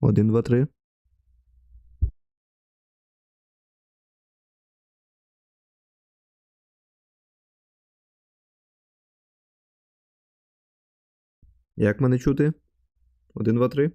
Один, два, три. Як мене чути? Один, два, три.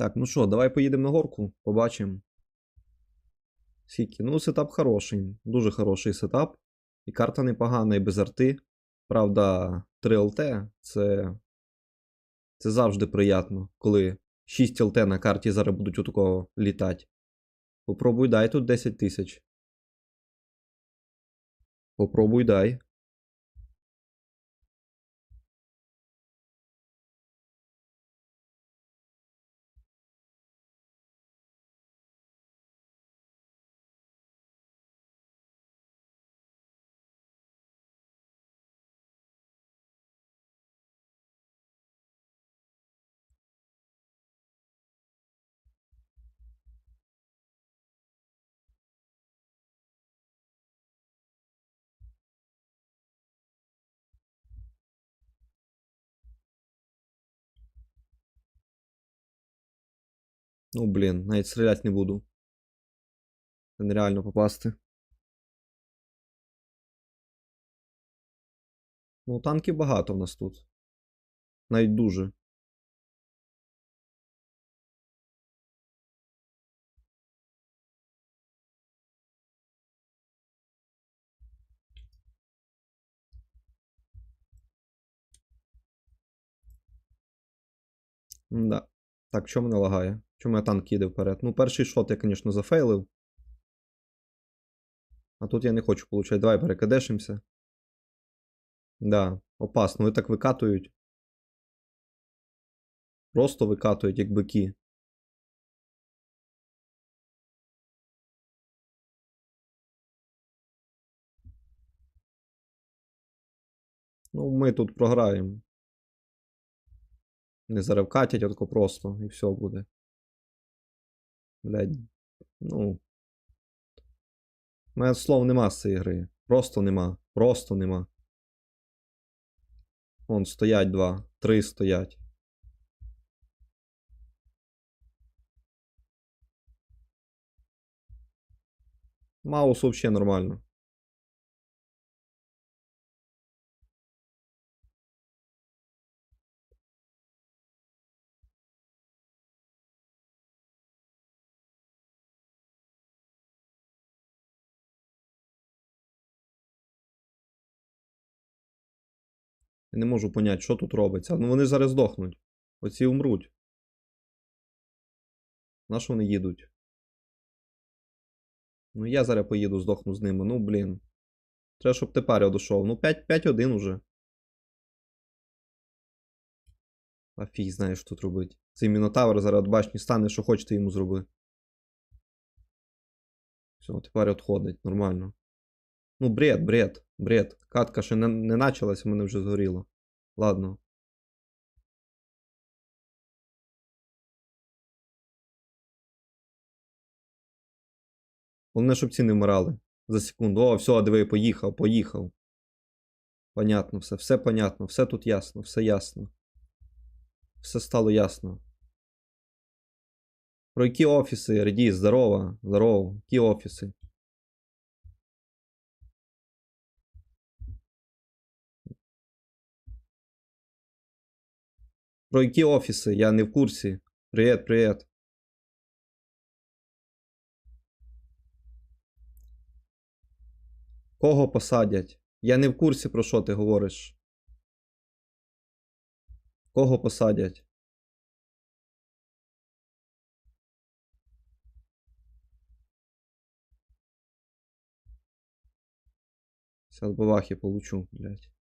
Так, ну що, давай поїдемо на горку, побачимо. Скільки? Ну, сетап хороший. Дуже хороший сетап. І карта непогана, і без арти. Правда, 3 ЛТ це. Це завжди приємно, коли 6 ЛТ на карті зараз будуть у такого літати. Попробуй дай тут 10 тисяч. Попробуй дай. Ну, блін, навіть стріляти не буду. Це нереально попасти. Ну, танків багато в нас тут. Навіть дуже. Да. Так, що мене лагає? Чому я танк їде вперед? Ну, перший шот я, звісно, зафейлив. А тут я не хочу получати. Давай перекадешимося. Да, опасно. Вони так викатують. Просто викатують, як бики. Ну, ми тут програємо. Не зараз вкатять отако просто, і все буде. Блядь. Ну. У мене слов нема з цієї гри. Просто нема. Просто нема. Вон стоять два. Три стоять. Маус вообще нормально. Я не можу поняти, що тут робиться. Ну вони зараз здохнуть. Оці умруть. На що вони їдуть? Ну я зараз поїду, здохну з ними. Ну, блін. Треба, щоб тепер я дійшов. Ну, 5-1 уже. А фіг знає, що тут робить. Цей мінотавр зараз від башні стане, що хочете йому зроби. Все, тепер відходить, нормально. Ну, бред, бред, бред. Катка ще не, не началась, у мене вже згоріло. Ладно. Головне, щоб ці не вмирали. За секунду. О, все, диви, поїхав, поїхав. Понятно все, все понятно, все тут ясно, все ясно. Все стало ясно. Про які офіси, Реді, здорово, здорово, які офіси? Про які офіси? Я не в курсі. Привіт, привіт. Кого посадять? Я не в курсі, про що ти говориш. Кого посадять? Сейчас бабахи получу, блядь.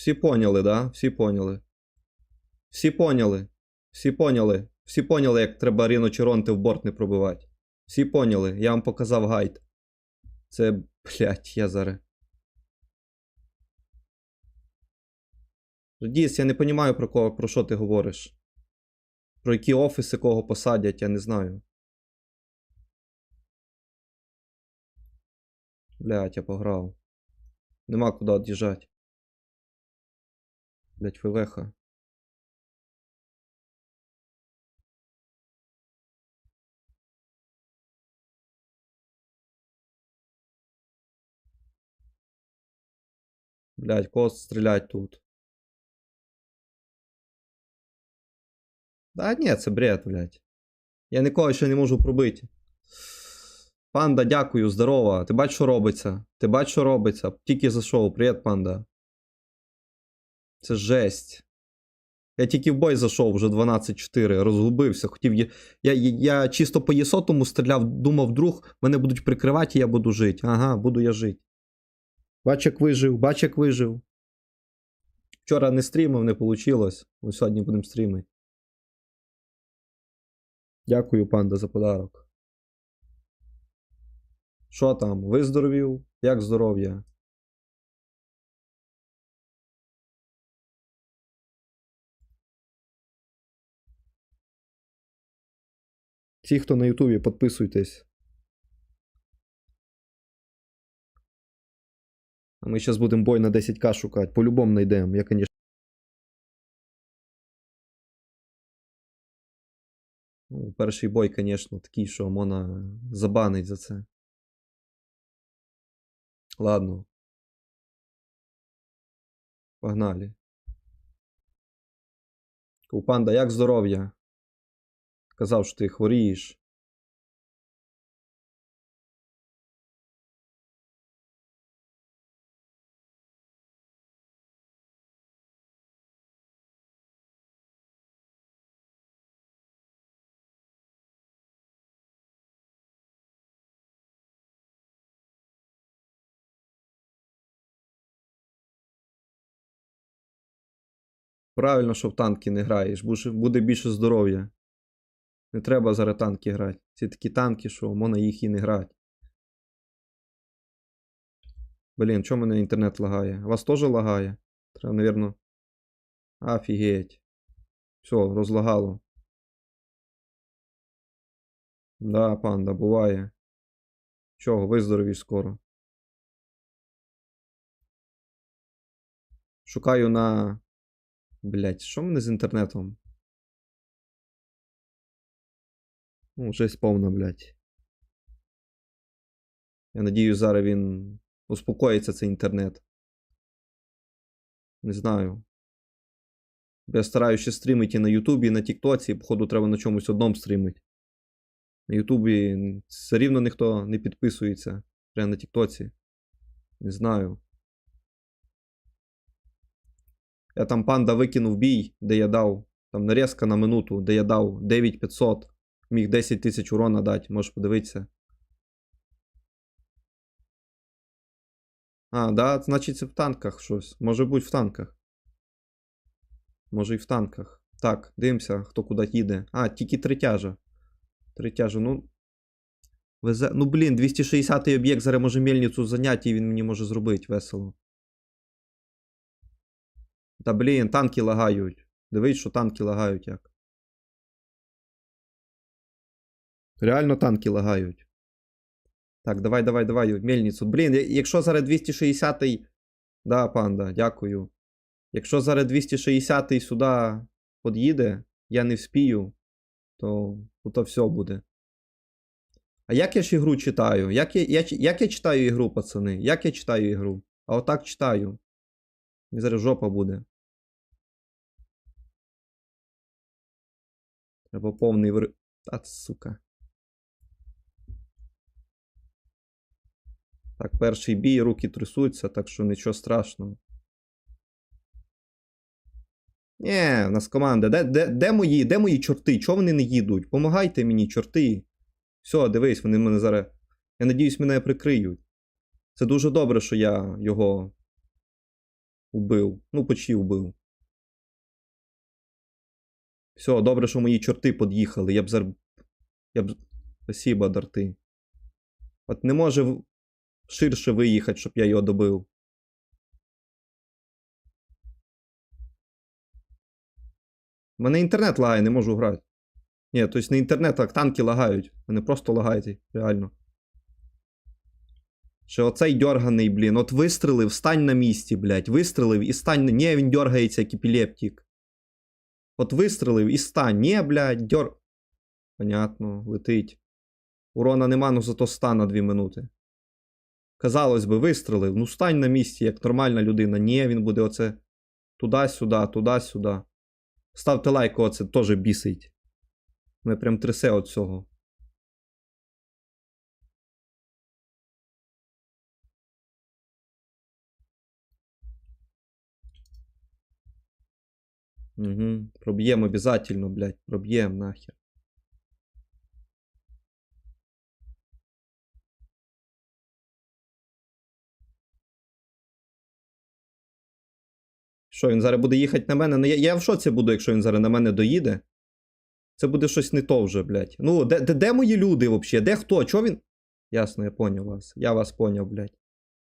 Всі поняли, да? Всі поняли. Всі поняли. Всі поняли. Всі поняли, як треба риночеронти в борт не пробивати. Всі поняли. Я вам показав гайд. Це, блядь, я зараз. Радіс, я не розумію, про кого, про що ти говориш. Про які офіси кого посадять, я не знаю. Блядь, я пограв. Нема куди від'їжджати. Блядь, ФВХ. Блядь, кого стрілять тут? Да ні, це бред, блядь. Я нікого ще не можу пробити. Панда, дякую, здорово. Ти бачиш, що робиться? Ти бачиш, що робиться? Тільки зайшов. Привіт, панда. Це жесть. Я тільки в бой зайшов вже 12-4, розгубився. Хотів. Я, я, я чисто по єсотому стріляв, думав, вдруг мене будуть прикривати, і я буду жити. Ага, буду я жити. Бач, як вижив, бач, як вижив. Вчора не стрімив, не вийшло. Ось сьогодні будемо стрімити. Дякую, панда, за подарок. Що там? Виздоровів? Як здоров'я? Ті, хто на Ютубі, підписуйтесь. А ми зараз будемо бой на 10к шукати. По-любому знайдемо. Я, конечно. Ну, перший бой, звісно, такий, що можна забанить за це. Ладно. Погнали. Купанда, як здоров'я? Казав, що ти хворієш. Правильно, що в танки не граєш, буде більше здоров'я. Не треба зараз танки грати. Ці такі танки, що можна їх і не грати. Блін, чому мене інтернет лагає? Вас теж лагає? Треба, навірно. Офігеть. Все, розлагало. Да, панда, буває. Чого, виздоровіш скоро. Шукаю на. Блять, що мене з інтернетом? Ну, жесть повна, блять. Я надію, зараз він успокоїться цей інтернет. Не знаю. Я стараюся стрімити і на Ютубі, і на Тіктоці, походу, треба на чомусь одному стрімити. На Ютубі все рівно ніхто не підписується. Прямо на Тіктоці. Не знаю. Я там панда викинув бій, де я дав. Там нарізка на минуту, де я дав 9500. Міг 10 тисяч урона дати, можеш подивитися. А, да, значить це в танках щось. Може бути в танках. Може і в танках. Так, дивимося, хто куди їде. А, тільки третяжа. Третяжа, ну. Везе... Ну, блін, 260-й об'єкт зараз може мельницю зайняти, і він мені може зробити весело. Та блін, танки лагають. Дивись, що танки лагають як. Реально танки лагають. Так, давай, давай, давай, мельницю. Блін, якщо зараз 260-й. Да, панда, дякую. Якщо зараз 260-й сюди під'їде, я не вспію, то тут все буде. А як я ж ігру читаю? Як я, я, як я читаю ігру, пацани? Як я читаю ігру? А отак читаю. І зараз жопа буде. Треба повний вир... Та, сука. Так, перший бій, руки трясуться, так що нічого страшного. Нє, в нас команда. Де, де, де мої, де мої чорти? Чого вони не їдуть? Помагайте мені, чорти. Все, дивись, вони мене зараз. Я надіюсь, мене прикриють. Це дуже добре, що я його убив. Ну, почти убив. Все, добре, що мої чорти під'їхали. Я б зараз. Я б. Спасибо, дарти. От не може ширше виїхати, щоб я його добив. У мене інтернет лагає, не можу грати. Ні, тобто не інтернет, а танки лагають. Вони просто лагають, реально. Ще оцей дьорганий, блін. От вистрелив, стань на місці, блядь. Вистрелив і стань. Ні, він дьоргається, як епілептик. От вистрелив і стань. Ні, блядь, дьор. Понятно, летить. Урона нема, ну зато ста на 2 минути. Казалось би, вистрелив. Ну стань на місці, як нормальна людина. Ні, він буде оце туди-сюди, туди-сюди. Ставте лайк, оце теж бісить. Мене прям трясе від цього. Угу. Проб'єм обязательно, блядь. Проб'єм нахер. Що, він зараз буде їхати на мене? Ну, я, я в шоці буду, якщо він зараз на мене доїде. Це буде щось не то вже, блядь. Ну, де, де, де мої люди взагалі? Де хто? Чого він. Ясно, я поняв вас. Я вас поняв, блядь.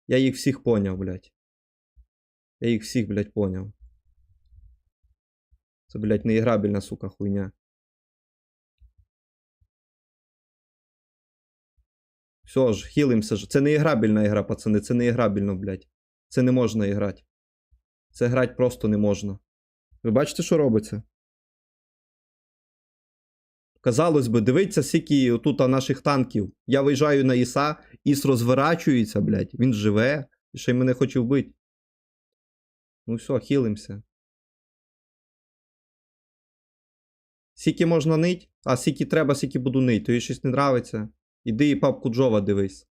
Я їх всіх поняв, блядь. Я їх всіх, блядь, поняв. Це, блядь, неіграбельна, сука, хуйня. Все ж, хілимся ж. Це не іграбельна ігра, пацани. Це не іграбельно, блядь. Це не можна іграти. Це грати просто не можна. Ви бачите, що робиться? Казалось би, дивіться, скільки тут наших танків. Я виїжджаю на Іса, Іс розворачується, блядь. Він живе і ще й мене хоче вбити. Ну все, хілимся. Скільки можна нить? А скільки треба, скільки буду нить. Тобі щось не нравиться. Іди і папку Джова дивись.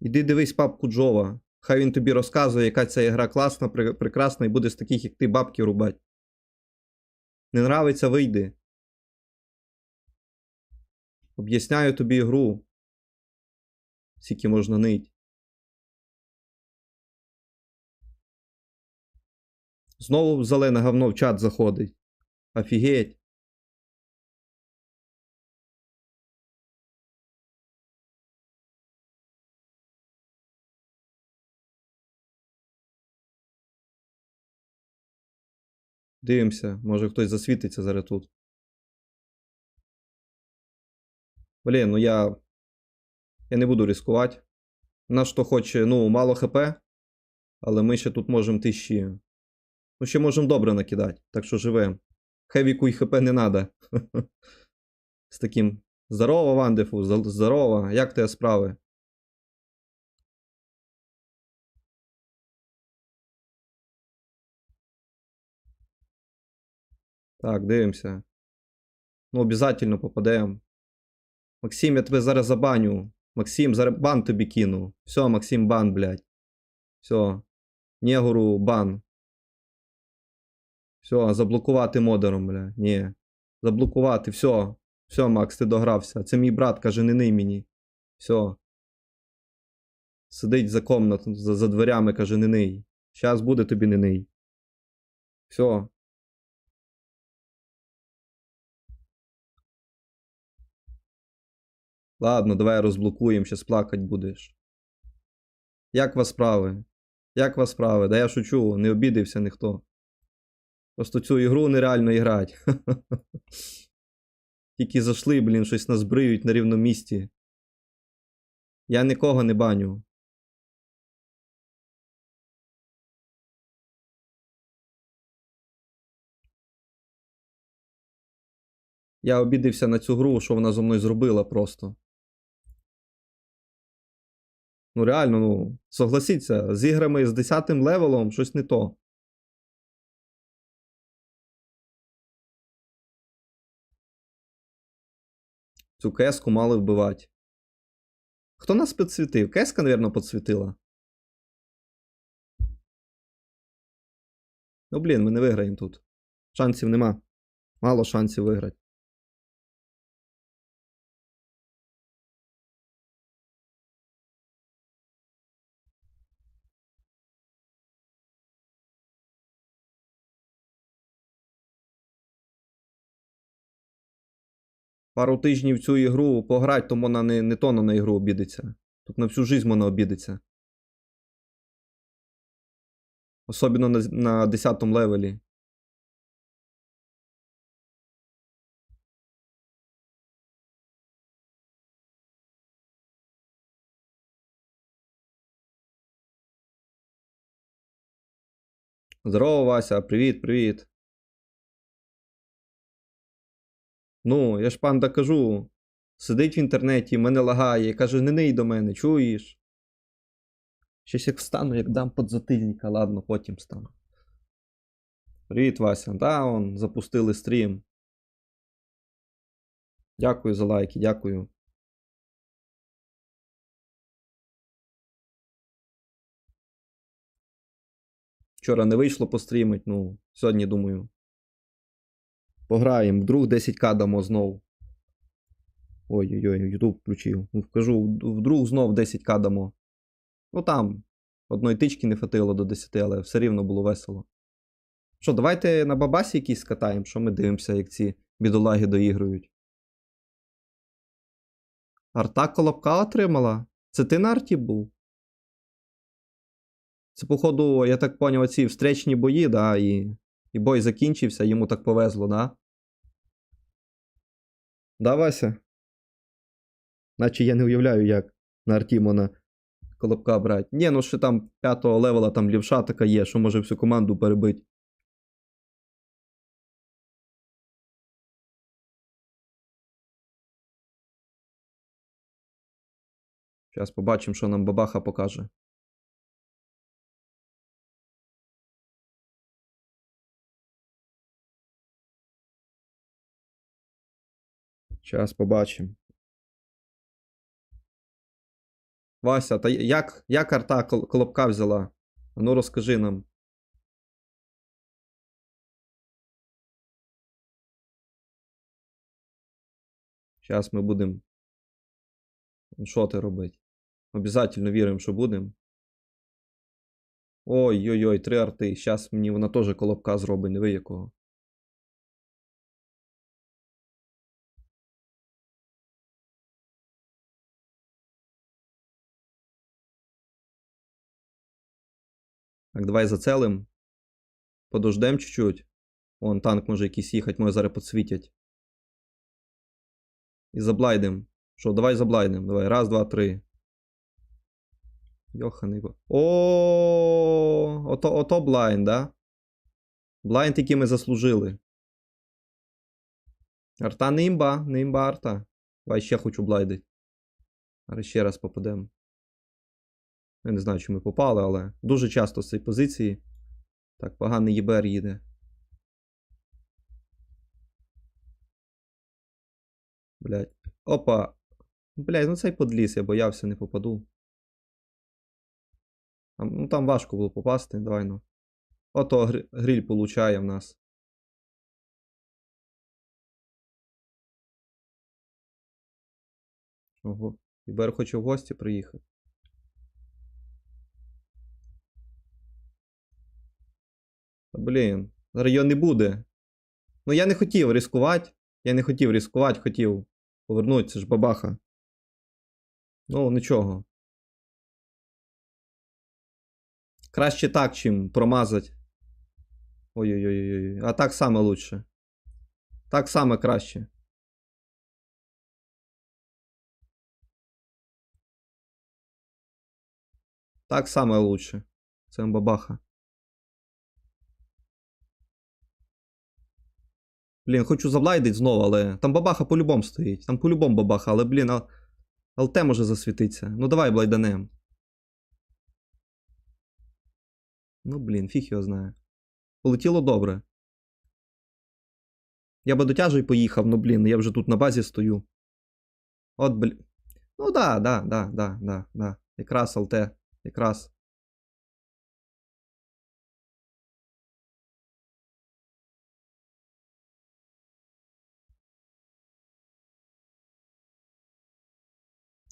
Іди дивись папку Джова. Хай він тобі розказує, яка ця ігра класна, прекрасна, і буде з таких, як ти, бабки рубать. Не нравиться, вийди. Об'ясняю тобі ігру. Скільки можна нить. Знову зелене говно в чат заходить. Офігеть. Дивимося, може хтось засвітиться зараз тут. Блін, ну я. Я не буду ризикувати. Нас то хоче, ну, мало ХП. Але ми ще тут можемо тисячі. Ну, ще можемо добре накидати, так що живемо. Хевіку і ХП не треба. З таким. Здорово, Вандефу, здорово. Як тебе справи? Так, дивимося. Ну, обязательно попадемо. Максим, я тебе зараз забаню. Максим, зараз бан тобі кину. Все, Максим, бан, блядь. Все. Негуру, бан. Все, заблокувати модером, бля. Ні. Заблокувати, все. Все, Макс, ти догрався. Це мій брат, каже, не ний мені. Все. Сидить за комнат, за, за дверями, каже, не ний. Щас буде тобі не ний. Все. Ладно, давай розблокуємо, щас плакать будеш. Як вас справи? Як вас справи? Да я шучу, не обідився ніхто. Просто цю ігру нереально іграти. Тільки зайшли, блін, щось нас бриють на рівному місці. Я нікого не баню. Я обідився на цю гру, що вона зо мною зробила просто. Ну, реально, ну, согласіться, з іграми з 10 левелом щось не то. Цю кеску мали вбивати. Хто нас підсвітив? Кеска, напевно, підсвітила. Ну, блін, ми не виграємо тут. Шансів нема. Мало шансів виграти. Пару тижнів цю ігру пограть, то вона не, не то на ігру обідеться. Тут на всю жизнь вона обідеться. Особливо на, на 10 левелі. Здорово, Вася, привіт, привіт. Ну, я ж панда кажу. Сидить в інтернеті, мене лагає, каже, не ний до мене, чуєш? Щось як встану, як дам подзатильника, ладно, потім стану. Привіт, Вася. Да, он, запустили стрім. Дякую за лайки, дякую. Вчора не вийшло пострімить, ну, сьогодні думаю. Пограємо, вдруг 10к дамо знов. Ой-ой-ой, YouTube включив. Ну, Кажу, вдруг знов 10к дамо. Ну там, одної тички не хватило до 10, але все рівно було весело. Що, давайте на бабасі якісь скатаємо, що ми дивимося, як ці бідолаги доігрують. Арта колобка отримала? Це ти на арті був? Це, походу, я так поняв, ці встречні бої, да, і, і бой закінчився, йому так повезло, да? Да, Вася? Наче я не уявляю, як на арті можна колобка брати. Ні, ну ще там п'ятого левела там лівша така є, що може всю команду перебити. Зараз побачимо, що нам бабаха покаже. Зараз побачимо. Вася, та як, як арта кол- колобка взяла? Ну розкажи нам. Зараз ми будемо. Що ти робити? Обязательно віримо, що будемо. Ой-ой-ой, три арти. Зараз мені вона теж колобка зробить, не ви якого. Так, давай зацелим. Подождем чуть-чуть. Вон танк може якийсь їхати, може зараз підсвітять. І заблайдем. Що, давай заблайднем. Давай. Раз, два, три. Йоханий. О, ото, ото блайнд, да? Блайнд, який ми заслужили. Арта не імба, не імба арта. Давай ще хочу блайдить. Зараз ще раз попадемо. Я не знаю, чи ми попали, але дуже часто з цієї позиції. Так, поганий ЄБР їде. Блять. Опа. Блять, ну цей подліз, я боявся, не попаду. Там, ну там важко було попасти, давай ну. Ото гри- гриль получає в нас. Ого. Ібер хоче в гості приїхати. Блін, зараз його не буде. Ну я не хотів ризикувати. Я не хотів ризикувати, хотів повернутися ж бабаха. Ну, нічого. Краще так, чим промазати. Ой-ой-ой. А так саме лучше. Так саме краще. Так саме лучше. Це бабаха. Блін, хочу заблайдить знову, але там бабаха по-любому стоїть. Там по-любому бабаха, але, блін, а... ЛТ може засвітитися. Ну давай блайданем. Ну, блін, фіг його знає. Полетіло добре. Я би до тяжей поїхав, ну блін, я вже тут на базі стою. От, блін. Ну да, да, да, да, да, да. Якраз ЛТ. Якраз.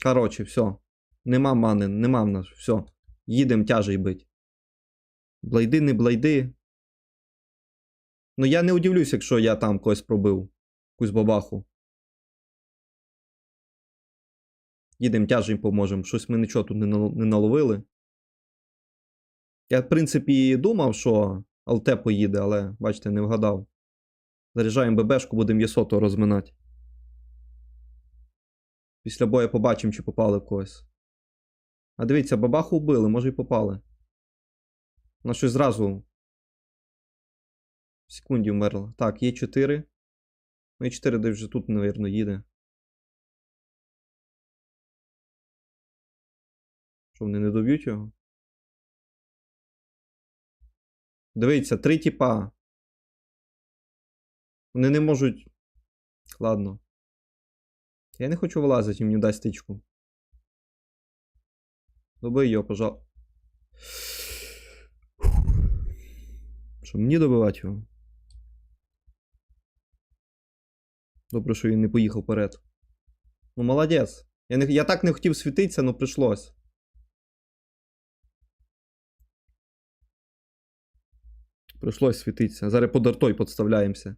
Короче, все. Нема мани, нема в нас. Все. Їдем тяжей бить. Блайди, не блайди. Ну я не удивлюсь, якщо я там когось пробив. Якусь бабаху. Їдем тяжей поможемо. Щось ми нічого тут не наловили. Я, в принципі, думав, що ЛТ поїде, але, бачите, не вгадав. Заряджаємо ББшку, будемо Єсото розминати. Після бою побачимо, чи попали в когось. А дивіться, бабаху вбили, може і попали. Вона щось зразу. В секунді вмерла. Так, є 4. Ну і 4 де вже тут, мабуть, їде. Що вони не доб'ють його? Дивіться, три тіпа. Вони не можуть. Ладно. Я не хочу вилазити, мені дасть стичку. Добий його, пожалуйста. Що, мені добивати його? Добре, що він не поїхав вперед. Ну, молодець. Я, не, я так не хотів світитися, але прийшлось. Прийшлось світитися. Зараз под артой подставляємося.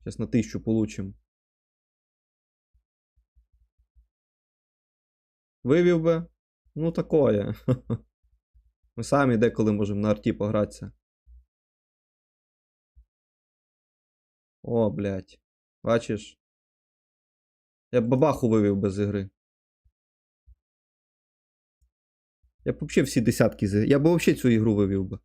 Зараз на тисячу получим. Вивів би? Ну, такое. Ми самі деколи можемо на арті погратися. О, блядь. Бачиш? Я б бабаху вивів без ігри. Я б взагалі всі десятки з... Я б взагалі цю ігру вивів би.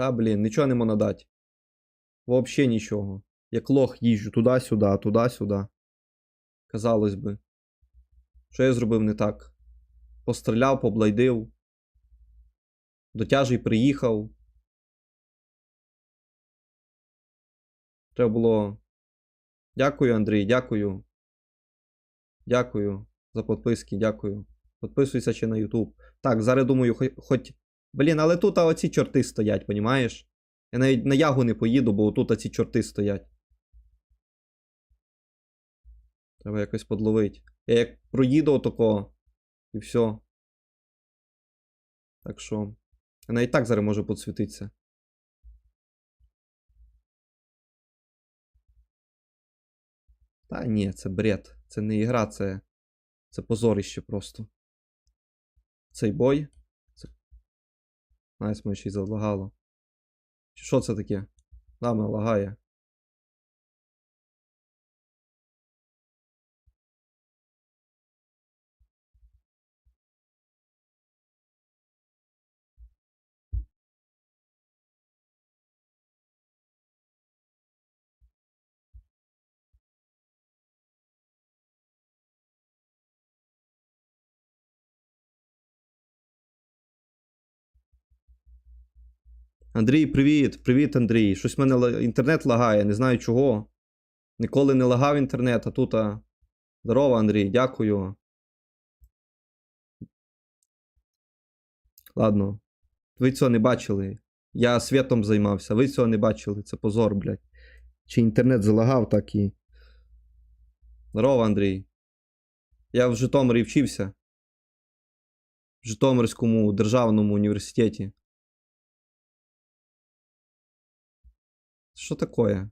Та, блін, нічого не можна дати. Вообще нічого. Як лох їжджу туди-сюди, туди-сюди. Казалось би. Що я зробив не так? Постріляв, поблайдив. До тяжей приїхав. Треба було. Дякую, Андрій, дякую. Дякую за підписки, дякую. Підписуйся ще на YouTube. Так, зараз думаю, хоч. Блін, але тут оці чорти стоять, понімаєш? Я навіть на ягу не поїду, бо тут оці чорти стоять. Треба якось подловити. Я як проїду отако, і все. Так що. Вона і так зараз може підсвітитися. Та ні, це бред. Це не ігра, це. Це позорище просто. Цей бой. Найс, ми ще й залагало. Що це таке? Да, лагає. Андрій, привіт! Привіт, Андрій. Щось в мене інтернет лагає, не знаю чого. Ніколи не лагав інтернет, а тут. А... Здорово, Андрій, дякую. Ладно. Ви цього не бачили. Я світом займався, ви цього не бачили. Це позор, блядь. Чи інтернет залагав, так і. Здорово, Андрій. Я в Житомирі вчився. В Житомирському державному університеті. Що таке?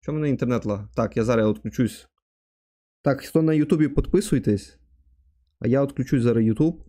Чому мене інтернет лаг? Так, я зараз відключусь. Так, хто на Ютубі підписуйтесь. А я відключусь зараз Ютуб.